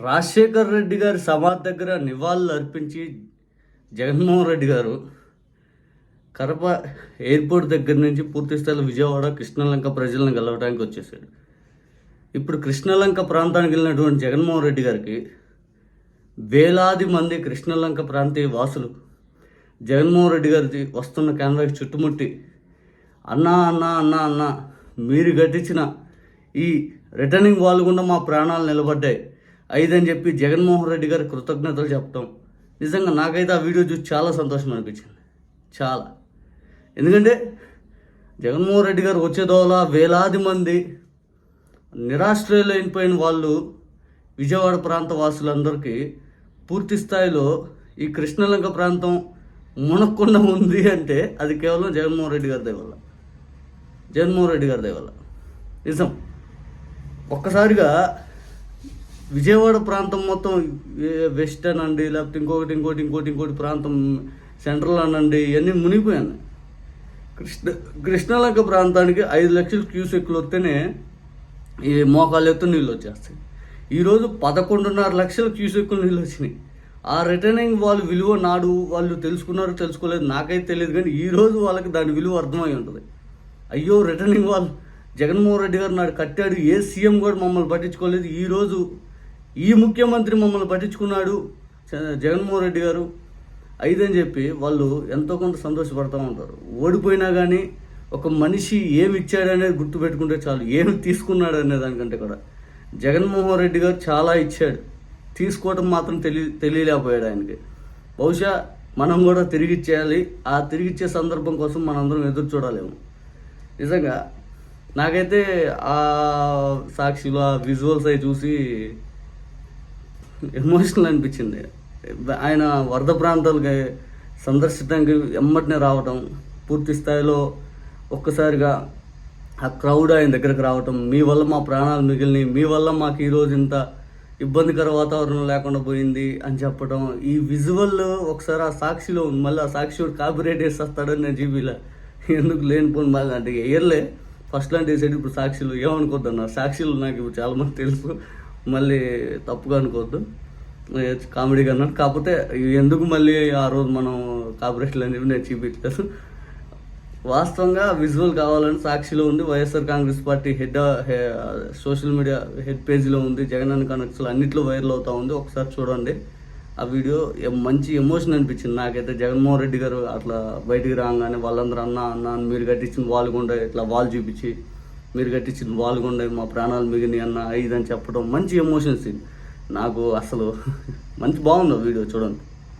రాజశేఖర్ రెడ్డి గారి సమాధి దగ్గర నివాళులు అర్పించి జగన్మోహన్ రెడ్డి గారు కడప ఎయిర్పోర్ట్ దగ్గర నుంచి పూర్తి స్థాయిలో విజయవాడ కృష్ణలంక ప్రజలను గెలవడానికి వచ్చేసాడు ఇప్పుడు కృష్ణలంక ప్రాంతానికి వెళ్ళినటువంటి జగన్మోహన్ రెడ్డి గారికి వేలాది మంది కృష్ణలంక ప్రాంతీయ వాసులు జగన్మోహన్ రెడ్డి గారి వస్తున్న క్యాన్వాకి చుట్టుముట్టి అన్నా అన్నా అన్నా అన్నా మీరు కట్టించిన ఈ రిటర్నింగ్ వాల్ గుండా మా ప్రాణాలు నిలబడ్డాయి. ఐదని చెప్పి జగన్మోహన్ రెడ్డి గారి కృతజ్ఞతలు చెప్పటం. నిజంగా నాకైతే ఆ వీడియో చూసి చాలా సంతోషం అనిపించింది. చాలా. ఎందుకంటే జగన్మోహన్ రెడ్డి గారు వచ్చేదోలా వేలాది మంది నిరాశ్రయులైపోయిన వాళ్ళు విజయవాడ ప్రాంత వాసులందరికీ పూర్తి స్థాయిలో ఈ కృష్ణలంక ప్రాంతం మునక్కుండా ఉంది అంటే అది కేవలం జగన్మోహన్ రెడ్డి గారి దయ వల్ల జగన్మోహన్ రెడ్డి గారి దయ వల్ల నిజం. ఒక్కసారిగా విజయవాడ ప్రాంతం మొత్తం వెస్టర్న్ అండి లేకపోతే ఇంకొకటి ఇంకోటి ఇంకోటి ఇంకోటి ప్రాంతం సెంట్రల్ అనండి ఇవన్నీ మునిగిపోయాను కృష్ణ కృష్ణలంక ప్రాంతానికి ఐదు లక్షల క్యూసెక్లు వస్తేనే ఈ మోకాలు ఎత్తు నీళ్ళు వచ్చేస్తాయి. ఈరోజు పదకొండున్నర లక్షల క్యూసెక్కులు నీళ్ళు వచ్చినాయి. ఆ రిటర్నింగ్ వాళ్ళు విలువ నాడు వాళ్ళు తెలుసుకున్నారు తెలుసుకోలేదు నాకైతే తెలియదు కానీ ఈ రోజు వాళ్ళకి దాని విలువ అర్థమై ఉంటుంది. అయ్యో రిటర్నింగ్ వాళ్ళు జగన్మోహన్ రెడ్డి గారు నాడు కట్టాడు ఏ సీఎం కూడా మమ్మల్ని పట్టించుకోలేదు. ఈరోజు ఈ ముఖ్యమంత్రి మమ్మల్ని పట్టించుకున్నాడు జగన్మోహన్ రెడ్డి గారు. ఐదని చెప్పి వాళ్ళు ఎంతో కొంత సంతోషపడుతూ ఉంటారు. ఓడిపోయినా కానీ ఒక మనిషి ఏమి ఇచ్చాడు అనేది గుర్తుపెట్టుకుంటే చాలు. ఏమి తీసుకున్నాడు అనే దానికంటే కూడా. జగన్మోహన్ రెడ్డి గారు చాలా ఇచ్చాడు. తీసుకోవడం మాత్రం తెలియ తెలియలేకపోయాడు ఆయనకి. బహుశా మనం కూడా తిరిగి ఇచ్చేయాలి. ఆ తిరిగి ఇచ్చే సందర్భం కోసం మనందరం ఎదురు చూడాలేమో. నిజంగా నాకైతే ఆ సాక్షిలో ఆ విజువల్స్ అవి చూసి ఎమోషనల్ అనిపించింది. ఆయన వరద ప్రాంతాలకి సందర్శించడానికి ఎమ్మటినే రావటం పూర్తి స్థాయిలో ఒక్కసారిగా ఆ క్రౌడ్ ఆయన దగ్గరకు రావటం మీ వల్ల మా ప్రాణాలు మిగిలినాయి మీ వల్ల మాకు ఈరోజు ఇంత ఇబ్బందికర వాతావరణం లేకుండా పోయింది అని చెప్పడం ఈ విజువల్ ఒకసారి ఆ సాక్షిలో ఉంది. మళ్ళీ ఆ సాక్షి కాపీరేట్ వేసేస్తాడని నేను జీబీలో ఎందుకు లేనిపోని మళ్ళీ అంటే ఎయర్లే ఫస్ట్ లాంటి వేసేది ఇప్పుడు సాక్షులు ఏమనుకోద్దన్నారు సాక్షులు నాకు ఇప్పుడు చాలా మంది తెలుసు. మళ్ళీ తప్పుగా అనుకోవద్దు. కామెడీగా అన్నాను కాకపోతే ఎందుకు మళ్ళీ ఆ రోజు మనం కాపరేట్లు అనేవి నేను చూపించలేదు. వాస్తవంగా విజువల్ కావాలని సాక్షిలో ఉంది. YSR Congress party head social media head పేజీలో ఉంది. జగన్ అన్న కనెక్ట్స్లో అన్నిట్లో వైరల్ అవుతా ఉంది. ఒకసారి చూడండి. ఆ వీడియో మంచి ఎమోషన్ అనిపించింది నాకైతే. జగన్మోహన్ రెడ్డి గారు అట్లా బయటికి రాగానే వాళ్ళందరూ అన్న అన్న అని మీరు కట్టించిన వాళ్ళు కూడా ఇట్లా వాళ్ళు చూపించి మీరు కట్టించిన వాళ్ళు మా ప్రాణాలు మిగిలిన అన్న ఇదని చెప్పడం మంచి ఎమోషన్స్ ఇది. నాకు అసలు మంచి బాగుంది వీడియో చూడండి